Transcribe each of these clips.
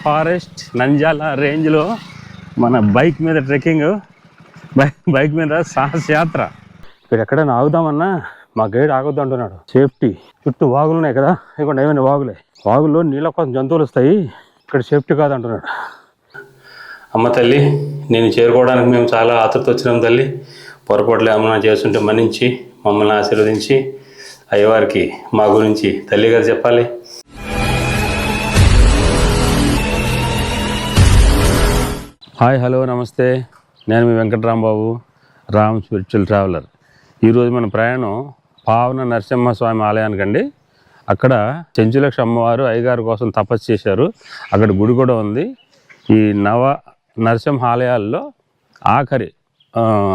Forest నంజాల రేంజ్లో మన bike మీద ట్రెక్కింగ్. బైక్ బైక్ మీద సాహస యాత్ర. ఇక్కడ ఎక్కడైనా ఆగుదామన్నా మా గైడ్ ఆగొద్దు అంటున్నాడు. సేఫ్టీ. చుట్టూ వాగులు ఉన్నాయి కదా ఇక్కడ ఏమైనా వాగులే. వాగుల్లో నీళ్ళ కోసం జంతువులు వస్తాయి ఇక్కడ సేఫ్టీ కాదు అంటున్నాడు. అమ్మ తల్లి నేను చేరుకోవడానికి మేము చాలా ఆతృత వచ్చినాం తల్లి. పొరపాట్లు ఏమైనా చేస్తుంటే మన్నించి మమ్మల్ని ఆశీర్వదించి అయ్యవారికి మా గురించి తల్లి గారు చెప్పాలి. హాయ్ హలో నమస్తే. నేను మీ వెంకటరాంబాబు రామ్ స్పిరిచువల్ ట్రావెలర్. ఈరోజు మన ప్రయాణం పావన నరసింహస్వామి ఆలయానికండి. అక్కడ చెంచులక్ష అమ్మవారు అయ్యగారి కోసం తపస్సు చేశారు. అక్కడ గుడి కూడా ఉంది. ఈ నవ నరసింహ ఆలయాల్లో ఆఖరి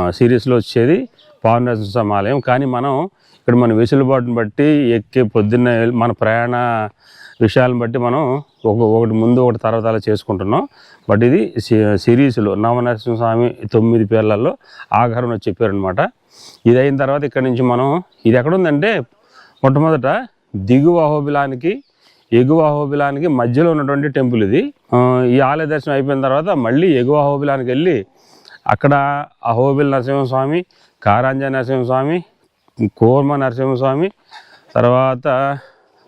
సిరీస్లో వచ్చేది పావన నరసింహస్వామి ఆలయం. కానీ మనం ఇక్కడ మన వెసులుబాటుని బట్టి ఎక్కే పొద్దున్న మన ప్రయాణ విషయాలను బట్టి మనం ఒక ఒకటి ముందు ఒకటి తర్వాత అలా చేసుకుంటున్నాం. బట్ ఇది సి- సిరీస్లో నవనరసింహస్వామి తొమ్మిది పేర్లలో ఆఖరణ చెప్పారనమాట ఇది అయిన తర్వాత ఇక్కడ నుంచి మనం ఇది ఎక్కడ ఉందంటే మొట్టమొదట దిగువ అహోబిలానికి ఎగువ అహోబిలానికి మధ్యలో ఉన్నటువంటి టెంపుల్ ఇది. ఈ ఆలయ దర్శనం అయిపోయిన తర్వాత మళ్ళీ ఎగువ అహోబిలానికి వెళ్ళి అక్కడ అహోబిల్ నరసింహస్వామి కారాంజా నరసింహస్వామి కోర్మ నరసింహస్వామి తర్వాత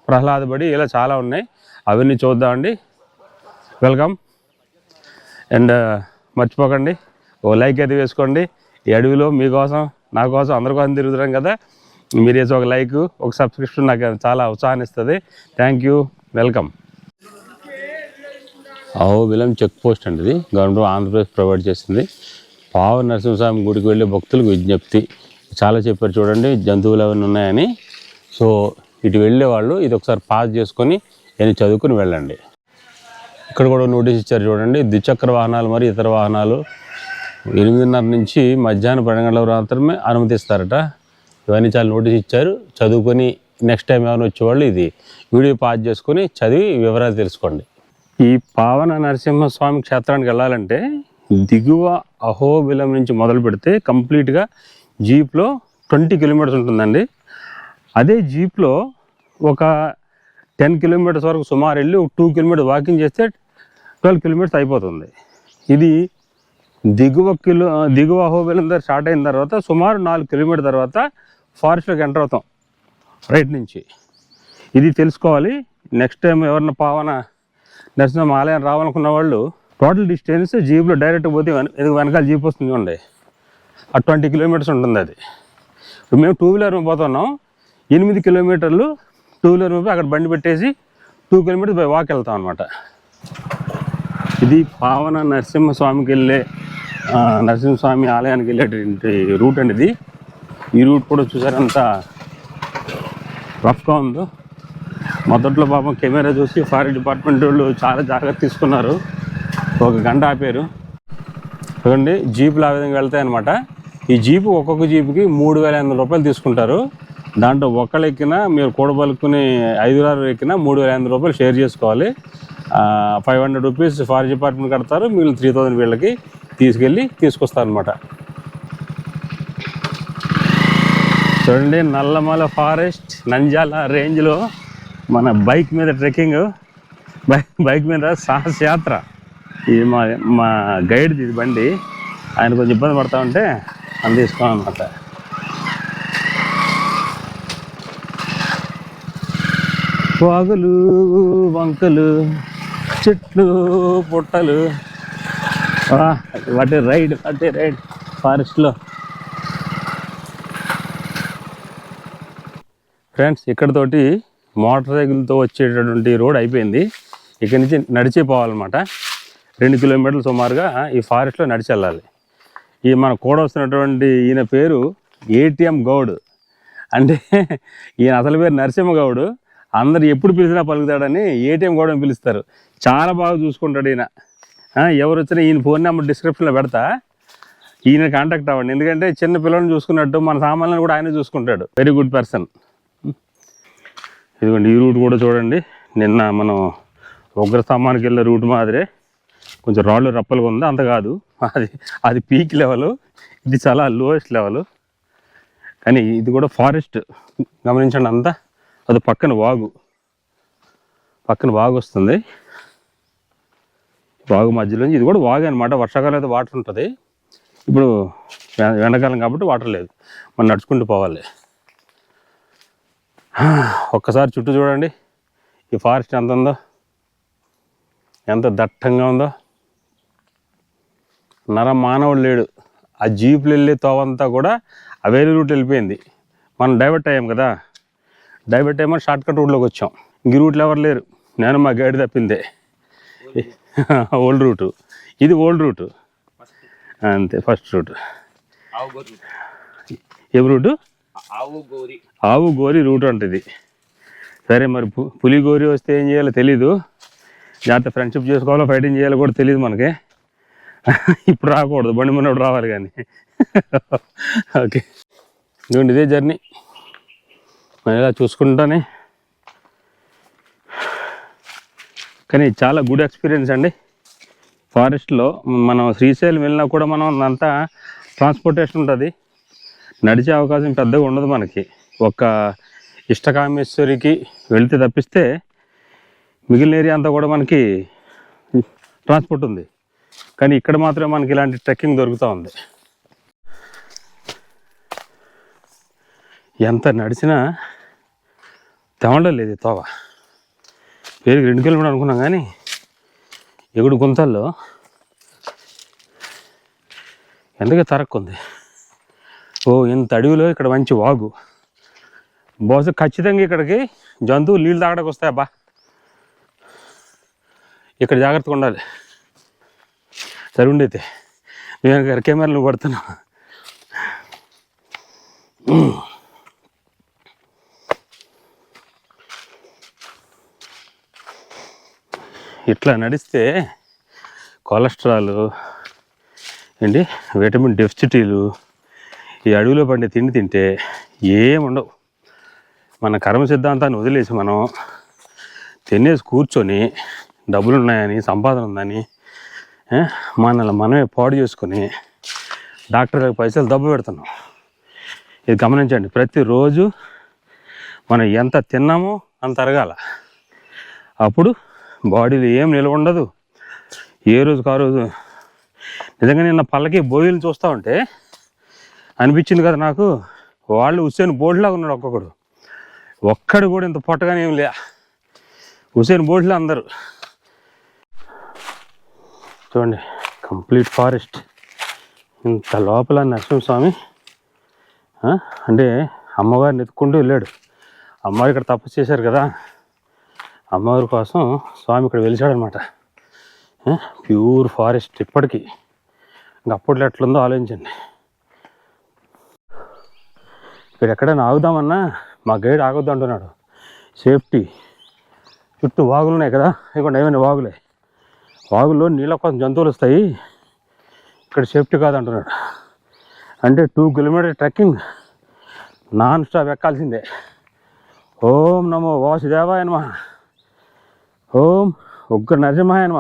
ప్రహ్లాదబడి ఇలా చాలా ఉన్నాయి. అవన్నీ చూద్దాం అండి. వెల్కమ్. అండ్ uh, మర్చిపోకండి. ఓ లైక్ అయితే వేసుకోండి. ఈ అడవిలో మీకోసం నా కోసం అందరి కోసం తిరుగుతున్నాం కదా. మీరు వేసి ఒక లైక్ ఒక సబ్స్క్రిప్షన్ నాకు చాలా ఉత్సాహాన్ని ఇస్తుంది. Thank you welcome Ahobilam check post అండి ఇది. గవర్నమెంట్ ఆంధ్రప్రదేశ్ ప్రొవైడ్ చేసింది. పావ నరసింహస్వామి గుడికి వెళ్ళే భక్తులకు విజ్ఞప్తి. చాలా చెప్పారు చూడండి జంతువులు అవన్నీ ఉన్నాయని. సో ఇటు వెళ్ళే వాళ్ళు ఇది ఒకసారి పాస్ చేసుకొని నేను చదువుకుని వెళ్ళండి. ఇక్కడ కూడా నోటీస్ ఇచ్చారు చూడండి. ద్విచక్ర వాహనాలు మరియు ఇతర వాహనాలు ఎనిమిదిన్నర నుంచి మధ్యాహ్నం పన్నెండు గంటల మాత్రమే అనుమతిస్తారట. ఇవన్నీ చాలా నోటీస్ ఇచ్చారు. చదువుకొని నెక్స్ట్ టైం ఏమైనా వచ్చేవాళ్ళు ఇది వీడియో పాస్ చేసుకొని చదివి వివరాలు తెలుసుకోండి. ఈ పావన నరసింహస్వామి క్షేత్రానికి వెళ్ళాలంటే దిగువ అహోబిలం నుంచి మొదలు పెడితే కంప్లీట్గా జీప్లో ట్వంటీ కిలోమీటర్స్ ఉంటుందండి. అదే జీప్లో ఒక టెన్ కిలోమీటర్స్ వరకు సుమారు వెళ్ళి టూ కిలోమీటర్ వాకింగ్ చేస్తే ట్వెల్వ్ కిలోమీటర్స్ అయిపోతుంది. ఇది దిగువ కిలో దిగువ అహోబిలం దగ్గర స్టార్ట్ అయిన తర్వాత సుమారు నాలుగు కిలోమీటర్ తర్వాత ఫారెస్ట్లోకి ఎంటర్ అవుతాం రైట్ నుంచి. ఇది తెలుసుకోవాలి. నెక్స్ట్ టైం ఎవరన్నా పావన నరసింహ ఆలయం రావాలనుకున్న వాళ్ళు టోటల్ డిస్టెన్స్ జీప్లో డైరెక్ట్ పోతే వెనకాల జీప్ వస్తుంది చూడండి. ఆ ట్వంటీ కిలోమీటర్స్ ఉంటుంది అది. మేము టూ వీలర్ పోతున్నాం. ఎనిమిది కిలోమీటర్లు టూ వీలర్ పోయి అక్కడ బండి పెట్టేసి టూ కిలోమీటర్స్ బై వాక్ వెళ్తాం అనమాట ఇది పావన నరసింహస్వామికి వెళ్ళే నరసింహస్వామి ఆలయానికి వెళ్ళేటువంటి రూట్ అండి ఇది. ఈ రూట్ కూడా చూసారంత రఫ్గా ఉందో. మొదట్లో పాపం కెమెరా చూసి ఫారెస్ట్ డిపార్ట్మెంట్ వాళ్ళు చాలా జాగ్రత్త తీసుకున్నారు. ఒక గంట ఆపారు. చూడండి జీపులు ఆ విధంగా వెళ్తాయి అనమాట ఈ జీపు ఒక్కొక్క జీపుకి మూడు వేల ఎనిమిది రూపాయలు తీసుకుంటారు. దాంట్లో ఒకళ్ళు ఎక్కినా మీరు కూడబలుకుని ఐదు ఆరు ఎక్కినా మూడు వేల ఎనిమిది రూపాయలు షేర్ చేసుకోవాలి. Five hundred rupees forest department కడతారు. మిగిలిన త్రీ థౌసండ్ వీళ్ళకి తీసుకెళ్ళి తీసుకొస్తారు అనమాట చూడండి నల్లమల ఫారెస్ట్ నంజాల రేంజ్లో మన బైక్ మీద ట్రెక్కింగ్. బైక్ బైక్ మీద సాహసయాత్ర ఇది మా మా గైడ్ది ఇది బండి. ఆయన కొంచెం ఇబ్బంది పడతా ఉంటే అని తీసుకోం వాగులు వంకలు చెట్లు పుట్టలు. వాటి రైడ్ వాటి రైడ్ ఫారెస్ట్లో. ఫ్రెండ్స్ ఇక్కడతోటి మోటార్ సైకిల్తో వచ్చేటటువంటి రోడ్ అయిపోయింది. ఇక్కడి నుంచి నడిచే పోవాలన్నమాట. రెండు కిలోమీటర్లు సుమారుగా ఈ ఫారెస్ట్లో నడిచి వెళ్ళాలి. ఈ మన కూడా వస్తున్నటువంటి ఈయన పేరు ఏటీఎం గౌడ్. అంటే ఈయన అసలు పేరు నరసింహగౌడ్ అందరు ఎప్పుడు పిలిచినా పలుకుతాడని ఏటీఎం కూడా పిలుస్తారు. చాలా బాగా చూసుకుంటాడు ఈయన. ఎవరు వచ్చినా ఈయన ఫోన్ నెంబర్ డిస్క్రిప్షన్లో పెడతా. ఈయన కాంటాక్ట్ అవ్వండి. ఎందుకంటే చిన్న పిల్లల్ని చూసుకున్నట్టు మన సామాన్లను కూడా ఆయన చూసుకుంటాడు. వెరీ గుడ్ పర్సన్ ఇదిగోండి ఈ రూట్ కూడా చూడండి. నిన్న మనం ఉగ్రస్తంభానికి వెళ్ళే రూట్ మాదిరే కొంచెం రాళ్ళు రప్పలుగా ఉంది. అంత కాదు. అది అది పీక్ లెవెల్ ఇది చాలా లోయెస్ట్ లెవెల్ కానీ ఇది కూడా ఫారెస్ట్ గమనించండి అంతా. అది పక్కన వాగు. పక్కన వాగు వస్తుంది. వాగు మధ్యలో ఇది కూడా వాగే అనమాట వర్షాకాలం అయితే వాటర్ ఉంటుంది. ఇప్పుడు ఎండాకాలం కాబట్టి వాటర్ లేదు. మనం నడుచుకుంటూ పోవాలి. ఒక్కసారి చుట్టూ చూడండి. ఈ ఫారెస్ట్ ఎంత ఉందో? ఎంత దట్టంగా ఉందో? నర మానవుడు లేడు. ఆ జీపులు వెళ్ళే తోవంతా కూడా ఆ రూట్ వెళ్ళిపోయింది. మనం డైవర్ట్ అయ్యాం కదా. డైవర్ట్ ఏమో షార్ట్ కట్ రూట్లోకి వచ్చాం. ఇంక ఈ రూట్లో ఎవరు లేరు. నేను మా గైడ్ తప్పిందే. ఓల్డ్ రూటు ఇది ఓల్డ్ రూటు అంతే ఫస్ట్ రూట్ ఆవు ఏం రూటు ఆవు గోరి ఆవు గోరి రూట్ అంటది. సరే మరి పు- పులి గోరి వస్తే ఏం చేయాలో తెలీదు. జాగ్రత్త ఫ్రెండ్షిప్ చేసుకోవాలో ఫైటింగ్ చేయాలో కూడా తెలియదు మనకి. ఇప్పుడు రాకూడదు. బండి మనోడు రావాలి కానీ. ఓకే ఇదే జర్నీ ఇలా చూసుకుంటానే. కానీ చాలా గుడ్ ఎక్స్పీరియన్స్ అండి. ఫారెస్ట్లో మనం శ్రీశైలం వెళ్ళినా కూడా మనం అంతా ట్రాన్స్పోర్టేషన్ ఉంటుంది. నడిచే అవకాశం పెద్దగా ఉండదు మనకి. ఒక ఇష్టకామేశ్వరికి వెళితే తప్పిస్తే మిగిలిన ఏరియా అంతా కూడా మనకి ట్రాన్స్పోర్ట్ ఉంది. కానీ ఇక్కడ మాత్రమే మనకి ఇలాంటి ట్రెక్కింగ్ దొరుకుతూ ఉంది. ఎంత నడిచినా తెమడం లేదు తోవ. పేరుకి రెండు కిలోమీటర్ అనుకున్నాం కానీ ఎగుడు గుంతల్లో ఎందుకే తరక్కుంది. ఓ ఇంత అడవిలో ఇక్కడ మంచి వాగు. బహుశా ఖచ్చితంగా ఇక్కడికి జంతువులు నీళ్ళు తాగడానికి వస్తాయి అబ్బా. ఇక్కడ జాగ్రత్తగా ఉండాలి. సరే ఉండైతే నేను కెమెరాలు పడుతున్నా ఇట్లా నడిస్తే కొలెస్ట్రాల్ ఏంటి విటమిన్ డెఫిసిటీలు ఈ అడవిలో పండే తిండి తింటే ఏముండవు మన కర్మ సిద్ధాంతాన్ని వదిలేసి మనం తినేసి కూర్చొని డబ్బులు ఉన్నాయని సంపాదన ఉందని మనల్ని మనమే పాడు చేసుకొని డాక్టర్ పైసలు దెబ్బ పెడుతున్నాం. ఇది గమనించండి ప్రతిరోజు మనం ఎంత తిన్నామో అంత అరగాల. అప్పుడు బాడీలో ఏం నిల్వ ఉండదు. ఏ రోజుకు ఆ రోజు నిజంగా నిన్న పళ్ళకి బోయిలు చూస్తూ ఉంటే అనిపించింది కదా నాకు. వాళ్ళు హుస్సేన్ బోల్డ్లాగా ఉన్నాడు ఒక్కొక్కడు. ఒక్కడు కూడా ఇంత పొట్టగానే ఏం లే. హుసేన్ బోల్డ్లో అందరు. చూడండి కంప్లీట్ ఫారెస్ట్. ఇంత లోపల నరసింహస్వామి అంటే అమ్మవారిని ఎత్తుకుంటూ వెళ్ళాడు. అమ్మవారు ఇక్కడ తపస్సు చేశారు కదా. అమ్మవారి కోసం స్వామి ఇక్కడ వెలిచాడనమాట. ప్యూర్ ఫారెస్ట్ ఇప్పటికీ. ఇంకా అప్పట్లో ఎట్లుందో ఆలోచించండి. ఇక్కడ ఎక్కడైనా ఆగుదామన్నా మా గైడ్ ఆగొద్దు అంటున్నాడు. సేఫ్టీ చుట్టూ వాగులు ఉన్నాయి కదా ఇక్కడ ఏమైనా వాగులే. వాగుల్లో నీళ్ళ కోసం జంతువులు వస్తాయి. ఇక్కడ సేఫ్టీ కాదంటున్నాడు అంటే two kilometre trekking non stop ఎక్కాల్సిందే. ఓం నమో వాసుదేవాయ నమ. ఓం ఉగ్ర నరసింహాయ నమ.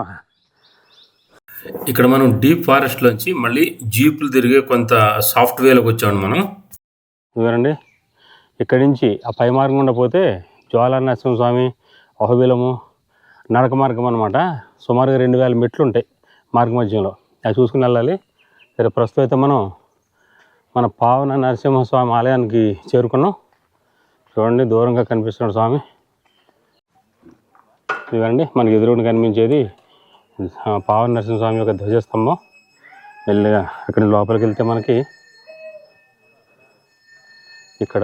ఇక్కడ మనం డీప్ ఫారెస్ట్లోంచి మళ్ళీ జీపులు తిరిగే కొంత సాఫ్ట్వేర్లోకి వచ్చాము మనం. చూడండి ఇక్కడి నుంచి ఆ పై మార్గం గుండా పోతే జ్వాలా నరసింహస్వామి అహబిలము నడక మార్గం అనమాట సుమారుగా రెండు వేల మెట్లు ఉంటాయి మార్గ మధ్యంలో. అది చూసుకుని వెళ్ళాలి. సరే ప్రస్తుతం అయితే మనం మన పావన నరసింహస్వామి ఆలయానికి చేరుకున్నాం. చూడండి దూరంగా కనిపిస్తున్నాడు స్వామి. ఇదండి మనకి ఎదురుగా కనిపించేది ఆ, పావన నరసింహస్వామి యొక్క ధ్వజస్తంభం. మెల్లిగా ఇక్కడ లోపలికి వెళ్తే మనకి ఇక్కడ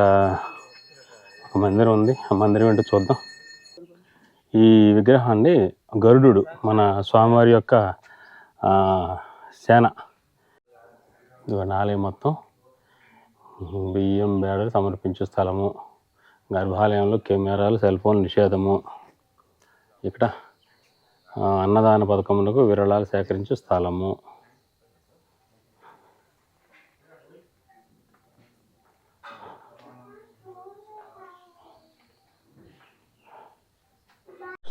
ఒక మందిరం ఉంది. ఆ మందిరం ఏంటో చూద్దాం. ఈ విగ్రహాన్ని గరుడు మన స్వామివారి యొక్క సేన ఇదిగోండి ఆలయం మొత్తం బియ్యం బేడలు సమర్పించే స్థలము గర్భాలయంలో కెమెరాలు సెల్ ఫోన్ నిషేధము. ఇక్కడ అన్నదాన పథకములకు విరాళాలు సేకరించే స్థలము.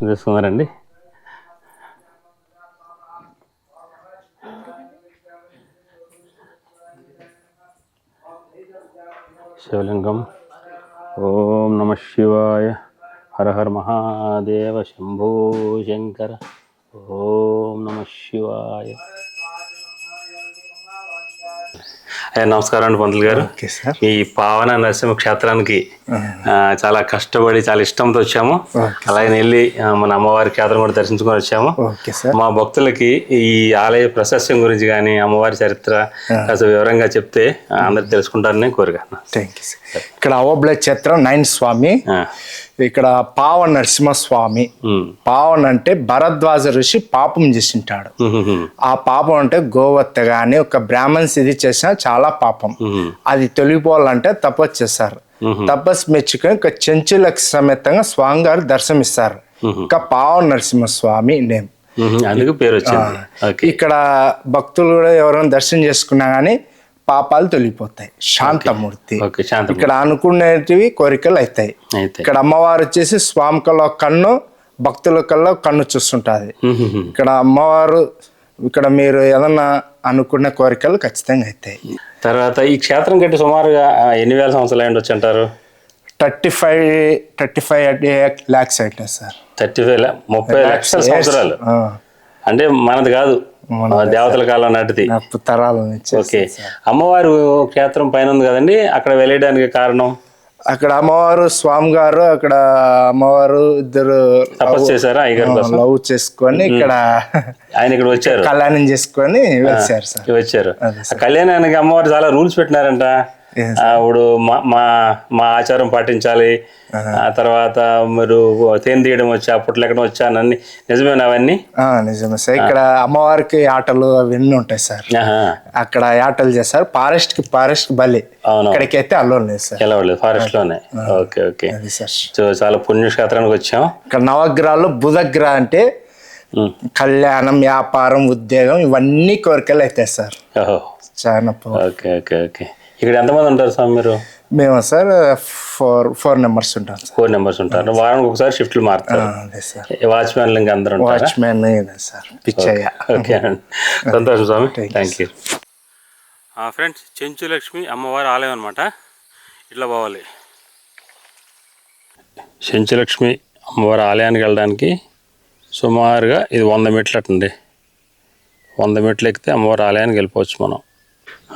తీసుకున్నారండి. శివలింగం. ఓం నమ శివాయ. హర హర మహాదేవ శంభో శంకర. ఓం నమ శివాయ. అయ్యా నమస్కారం అండి పంతులు గారు. ఈ పావన నరసింహ క్షేత్రానికి చాలా కష్టపడి చాలా ఇష్టంతో వచ్చాము. అలాగే వెళ్ళి మన అమ్మవారి క్షేత్రం కూడా దర్శించుకొని వచ్చాము. మా భక్తులకి ఈ ఆలయ ప్రశస్యం గురించి కానీ అమ్మవారి చరిత్ర కాస్త వివరంగా చెప్తే అందరు తెలుసుకుంటారని కోరిక థ్యాంక్ యూ సార్. ఇక్కడ అవబ్ల క్షేత్రం నైన్ స్వామి ఇక్కడ పావ నరసింహ స్వామి ఉమ్, పావన్ అంటే భరద్వాజ ఋషి పాపం చేసింటాడు. ఆ పాపం అంటే గోవత్త గాని ఒక బ్రాహ్మణ్స్ ఇది చేసినా చాలా పాపం. అది తొలగిపోవాలంటే తపస్సు చేస్తారు మ్మ్. తపస్సు మెచ్చుకొని ఒక చెంచులకు సమేతంగా స్వామి గారు దర్శనమిస్తారు. ఇంకా పావ నరసింహ స్వామి నేమ్. ఉమ్, అందుకు పేరు వచ్చింది. ఇక్కడ భక్తులు కూడా ఎవరైనా దర్శనం చేసుకున్నా గానీ పాపాలు తొలగిపోతాయి. శాంతమూర్తి. ఇక్కడ అనుకునేటివి కోరికలు అవుతాయి. అయితే ఇక్కడ అమ్మవారు వచ్చేసి స్వామి కల్లా ఒక కన్ను భక్తుల కల్లా కన్ను చూస్తుంటది. ఇక్కడ అమ్మవారు ఇక్కడ మీరు ఏదన్నా అనుకున్న కోరికలు ఖచ్చితంగా అవుతాయి. తర్వాత ఈ క్షేత్రం కట్టి సుమారుగా ఎన్ని వేల సంవత్సరాలు అయ్యి వచ్చి అంటారు? Thirty five thirty five lakhs అవుతాయి సార్. థర్టీ వేల ముప్పై లక్షల సంవత్సరాలు. అంటే మనది కాదు. దేవతల కాలం నాటిది. తరాల నుంచి ఓకే. అమ్మవారు క్షేత్రం పైన ఉంది కదండి. అక్కడ వెళ్ళడానికి కారణం? అక్కడ అమ్మవారు స్వామి గారు అక్కడ అమ్మవారు ఇద్దరు తపస్సు చేశారా లవ్ చేసుకొని ఇక్కడ ఆయన ఇక్కడ వచ్చారు. కళ్యాణం చేసుకొని వచ్చారు సార్. వచ్చారు. కళ్యాణానికి అమ్మవారు చాలా రూల్స్ పెట్టినారంట. ఆవిడ మా మా మా ఆచారం పాటించాలి. ఆ తర్వాత మీరు తేనె తీయడం వచ్చా పుట్లు ఎక్కడం వచ్చా అన్ని నిజమేనా అవన్నీ? నిజమే సార్. ఇక్కడ అమ్మవారికి ఆటలు అవన్నీ ఉంటాయి సార్. అక్కడ ఆటలు చేస్తారు. ఫారెస్ట్కి ఫారెస్ట్ బలి. అవును ఇక్కడికి అయితే అల్లో లేదు సార్. ఫారెస్ట్లోనే ఓకే ఓకే. అది సార్ సో చాలా పుణ్యక్షేత్రానికి వచ్చాం. ఇక్కడ నవగ్రహాలు బుధగ్రహ అంటే. కళ్యాణం వ్యాపారం ఉద్యోగం ఇవన్నీ కోరికలు అవుతాయి సార్. చాలా ఓకే ఓకే ఓకే. ఇక్కడ ఎంతమంది ఉంటారు స్వామి మీరు? మేము సార్ ఫోర్ ఫోర్ నెంబర్స్ ఉంటాం సార్. ఫోర్ నెంబర్స్ ఉంటారు. వారానికి ఒకసారి షిఫ్ట్లు మారుతారు. సార్. వాచ్మెన్లు ఇంకా అందరు ఉంటారా? Watchman sir. పిచ్చయ్య. ఓకే అండి. సంతోషం స్వామి. Thank you friends Chenchu Lakshmi అమ్మవారి ఆలయం అనమాట ఇట్లా పోవాలి. చెంచు లక్ష్మి అమ్మవారి ఆలయానికి వెళ్ళడానికి సుమారుగా ఇది వంద మెట్లు అట్టండి వంద మెట్లు ఎక్కితే అమ్మవారి ఆలయానికి వెళ్ళిపోవచ్చు మనం.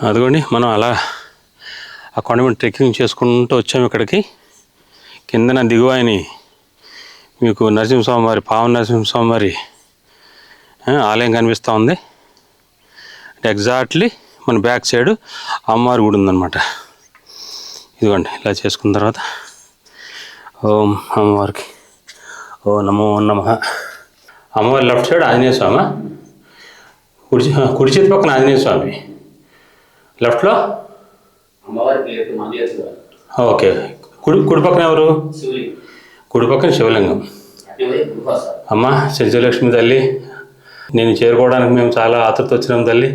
అదిగోండి మనం అలా ఆ కొండ మీద ట్రెక్కింగ్ చేసుకుంటూ వచ్చాము ఇక్కడికి. కిందన దిగువాయని మీకు నరసింహస్వామి వారి పావన నరసింహస్వామి వారి ఆలయం కనిపిస్తూ ఉంది. అంటే ఎగ్జాక్ట్లీ మన బ్యాక్ సైడ్ అమ్మవారి గుడి ఉందన్నమాట. ఇదిగోండి ఇలా చేసుకున్న తర్వాత ఓం అమ్మవారికి. ఓ నమో నమ. అమ్మవారి లెఫ్ట్ సైడ్ ఆంజనేయ స్వామి? కుడి కుడి చేతి పక్కన ఆంజనేయ స్వామి. లెఫ్ట్లో అమ్మవారికి లేదు మంది ఓకే. కుడి కుడి పక్కన ఎవరు? కుడి పక్కన శివలింగం. అమ్మ చెంచలక్ష్మి తల్లి నేను చేరుకోవడానికి మేము చాలా ఆతృత వచ్చినాం తల్లి.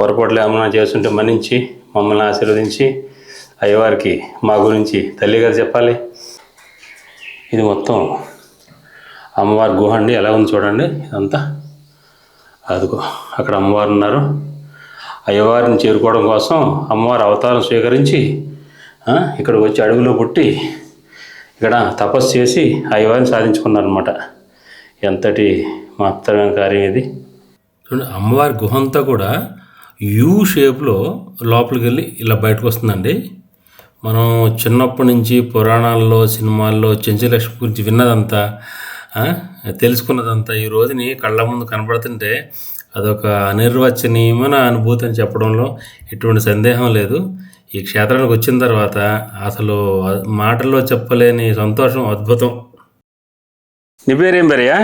పొరపాట్లు ఏమన్నా చేస్తుంటే మన్నించి మమ్మల్ని ఆశీర్వదించి అయ్యవారికి మా గురించి తల్లి గారు చెప్పాలి. ఇది మొత్తం అమ్మవారి గుహ అండి. ఎలా ఉంది చూడండి ఇదంతా. అదిగో అక్కడ అమ్మవారు ఉన్నారు. అయ్యవారిని చేరుకోవడం కోసం అమ్మవారి అవతారం స్వీకరించి ఇక్కడ వచ్చి అడుగులో పుట్టి ఇక్కడ తపస్సు చేసి అయ్యవారిని సాధించుకున్నారనమాట ఎంతటి మహత్తరమైన కార్యం ఇది. చూడండి అమ్మవారి గుహ అంతా కూడా యూ షేప్లో లోపలికి వెళ్ళి ఇలా బయటకు వస్తుందండి. మనం చిన్నప్పటి నుంచి పురాణాల్లో సినిమాల్లో చెంచలక్ష్మి గురించి విన్నదంతా తెలుసుకున్నదంతా ఈ రోజుని కళ్ళ ముందు కనబడుతుంటే అదొక అనిర్వచనీయమైన అనుభూతి అని చెప్పడంలో ఎటువంటి సందేహం లేదు. ఈ క్షేత్రానికి వచ్చిన తర్వాత అసలు మాటల్లో చెప్పలేని సంతోషం అద్భుతం. నీ పేరేం పేరయ్యా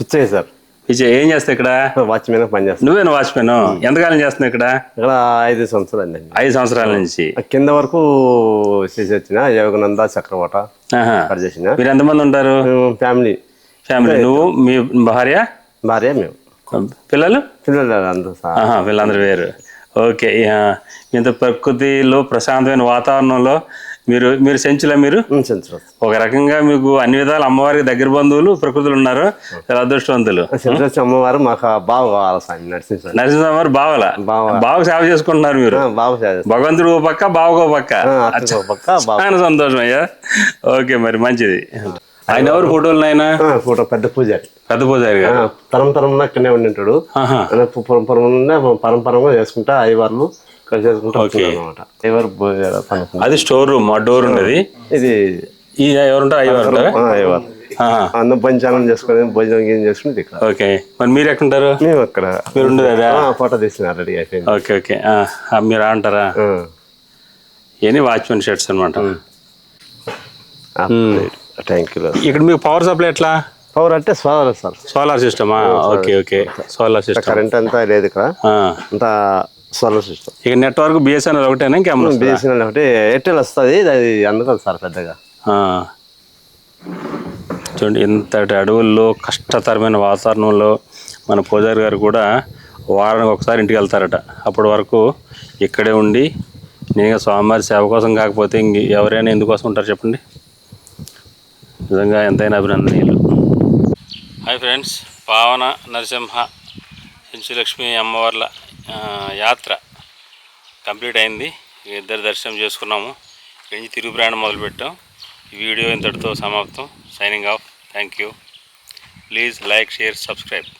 పిచ్చయ్య సార్. విజయ్ ఏం చేస్తావు ఇక్కడ? వాచ్మెన్ పనిచేస్తాను నువ్వేనా వాచ్మెన్? ఎంతకాలం చేస్తున్నావు ఇక్కడ? ఇక్కడ ఐదు సంవత్సరాలు అండి. ఐదు సంవత్సరాల నుంచి. కింద వరకు చేసి వచ్చిన యోగనంద చక్రవట చేసిన. మీరు ఎంతమంది ఉంటారు? ఫ్యామిలీ. ఫ్యామిలీ. నువ్వు మీ భార్య? భార్య మేము. పిల్లలు? పిల్లలు అందరూ వీళ్ళందరూ వేరు. ఓకే ఇంత ప్రకృతిలో ప్రశాంతమైన వాతావరణంలో మీరు మీరు సెంచులా మీరు? ఒక రకంగా మీకు అన్ని విధాలు అమ్మవారికి దగ్గర బంధువులు ప్రకృతులు ఉన్నారు. చాలా అదృష్టవంతులు. అమ్మవారు మాకు బావ కావాలి నరసింహ నరసింహవారు బావల? బావ. సేవ చేసుకుంటున్నారు మీరు? భగవంతుడు ఓ పక్క బావకో పక్క. చాలా సంతోషం అయ్యా. ఓకే మరి మంచిది. ఆయన ఎవరు ఫోటోలు నాయన? ఆ, ఫోటో పెద్ద పూజారి పెద్ద పూజారి గారు. తరం తరంలో ఇక్కడనే ఉండి ఉంటాడు. ఆహా. అలా పురం పురం నుండి పరంపరంగా చేసుకుంటా అయ్యవార్లు చేసుకుంటా అనమాట అయ్యవారు. అది స్టోర్ రూమ్ ఆ డోర్ ఉన్నది? ఇది ఎవరుంటారు అయ్యవారు అయ్యవారు. అన్నం పంచానం చేసుకుని భోజనం గీజనం చేసుకుని ఇక్కడ. ఓకే. మరి మీరు ఎక్కడుంటారు? మేము అక్కడ. మీరు ఉండేది ఫోటో తీసిన రెడీ అయిపోయింది. Okay okay. మీరు అంటారా. ఇవన్నీ వాచ్మెన్ షర్ట్స్ అనమాట థ్యాంక్ యూ ఇక్కడ మీకు పవర్ సప్లై ఎట్లా? పవర్ అంటే సోదరు sir. Solar సిస్టమా? Okay okay. Solar system. Current అంతా లేదు ఇక్కడ. అంతా సోలార్ సిస్టమ్. ఇక నెట్వర్క్ బిఎస్ఎన్ఎల్ ఒకటేనా ఇంకేమన్నా? బిఎస్ఎన్ఎల్ ఒకటి. ఎయిర్టెల్ వస్తుంది అది అందుకని సార్ పెద్దగా. చూడండి ఇంతటి అడవుల్లో కష్టతరమైన వాతావరణంలో మన పూజారి గారు కూడా వారానికి ఒకసారి ఇంటికి వెళ్తారట. అప్పటి వరకు ఇక్కడే ఉండి నేను స్వామివారి సేవ కోసం కాకపోతే ఇంక ఎవరైనా ఎందుకోసం ఉంటారు చెప్పండి? నిజంగా ఎంతైనా అభినందనీయులు. హాయ్ ఫ్రెండ్స్ పావన నరసింహ లక్ష్మి అమ్మవార్ల యాత్ర కంప్లీట్ అయింది. ఇద్దరు దర్శనం చేసుకున్నాము. ఇక్కడి నుంచి తిరుగు ప్రయాణం మొదలుపెట్టాం. ఈ వీడియో ఇంతటితో సమాప్తం. Signing off thank you please like share subscribe